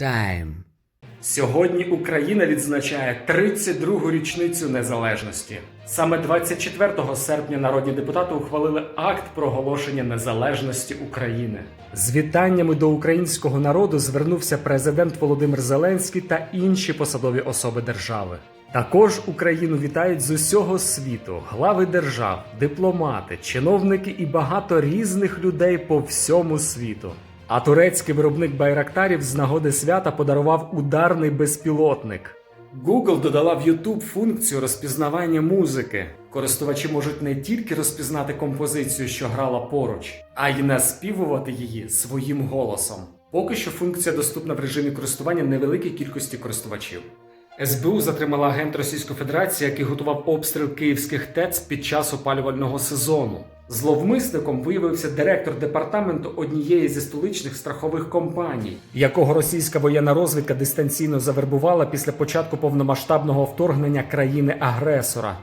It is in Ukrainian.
Time. Сьогодні Україна відзначає 32-гу річницю незалежності. Саме 24 серпня народні депутати ухвалили акт проголошення незалежності України. З вітаннями до українського народу звернувся президент Володимир Зеленський та інші посадові особи держави. Також Україну вітають з усього світу глави держав, дипломати, чиновники і багато різних людей по всьому світу. А турецький виробник байрактарів з нагоди свята подарував ударний безпілотник. Google додала в YouTube функцію розпізнавання музики. Користувачі можуть не тільки розпізнати композицію, що грала поруч, а й наспівувати її своїм голосом. Поки що функція доступна в режимі користування невеликій кількості користувачів. СБУ затримала агент Російської Федерації, який готував обстріл київських ТЕЦ під час опалювального сезону. Зловмисником виявився директор департаменту однієї зі столичних страхових компаній, якого російська воєнна розвідка дистанційно завербувала після початку повномасштабного вторгнення країни-агресора.